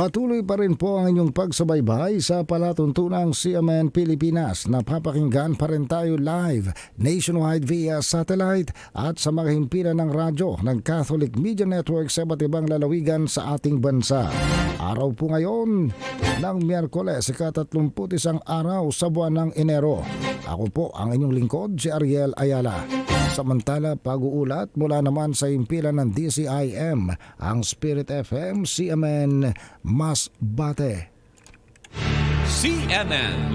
Patuloy pa rin po ang inyong pagsubaybay sa palatuntunang CMN Pilipinas. Napapakinggan pa rin tayo live nationwide via satellite at sa mga himpilan ng radyo ng Catholic Media Network sa iba't ibang lalawigan sa ating bansa. Araw po ngayon ng Miyerkules, ika-31 araw sa buwan ng Enero. Ako po ang inyong lingkod, si Ariel Ayala. Samantala, pag-uulat mula naman sa impilan ng DCIM, ang Spirit FM, CMN, Masbate. CNN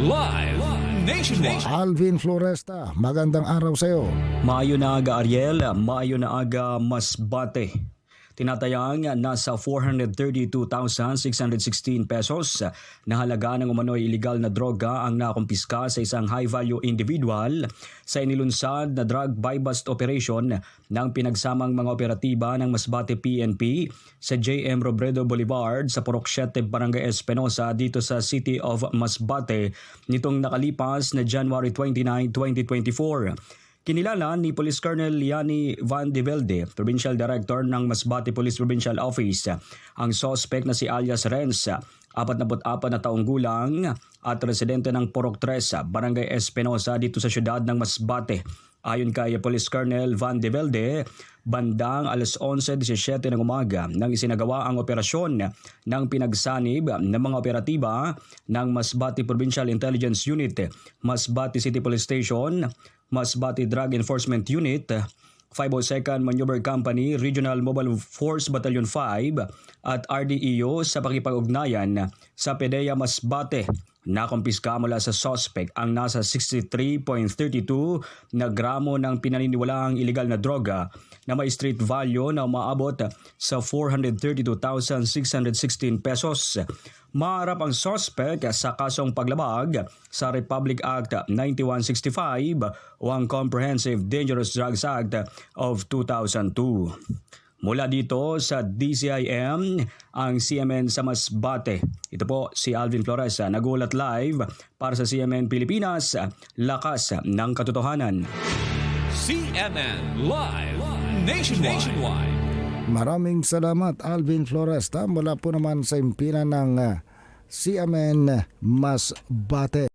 Live Nationwide. Alvin Floresta, magandang araw sa iyo. Maayo na aga Ariel, maayo na aga Masbate. Tinatayang nasa 432,616 pesos na halaga ng umano'y illegal na droga ang nakumpiska sa isang high-value individual sa inilunsad na drug buy-bust operation ng pinagsamang mga operatiba ng Masbate PNP sa JM Robredo Boulevard sa Purok 7, Barangay Espinosa dito sa City of Masbate nitong nakalipas na January 29, 2024. Kinilala ni Police Colonel Liani Van de Velde, Provincial Director ng Masbate Police Provincial Office, ang suspect na si alias Renz, 44 na taong gulang at residente ng Porok 3, Barangay Espinosa dito sa siyudad ng Masbate. Ayon kay Police Colonel Van de Velde, bandang alas 11.17 ng umaga nang isinagawa ang operasyon ng pinagsanib ng mga operatiba ng Masbate Provincial Intelligence Unit, Masbate City Police Station, Masbate Drug Enforcement Unit, 502nd Maneuver Company, Regional Mobile Force Battalion 5 at RDEO sa pakipag-ugnayan sa PDEA Masbate. Nakumpiska mula sa suspect ang nasa 63.32 na gramo ng pinaniniwalaang illegal na droga na may street value na umaabot sa 432,616 pesos. Maharap ang suspect sa kasong paglabag sa Republic Act 9165 o ang Comprehensive Dangerous Drugs Act of 2002. Mula dito sa DCIM, ang CMN sa Masbate. Ito po si Alvin Flores, nagulat live para sa CMN Pilipinas, lakas ng katotohanan. CNN Live Nationwide. Maraming salamat Alvin Floresta mula po naman sa impilan ng ah, CMN Masbate.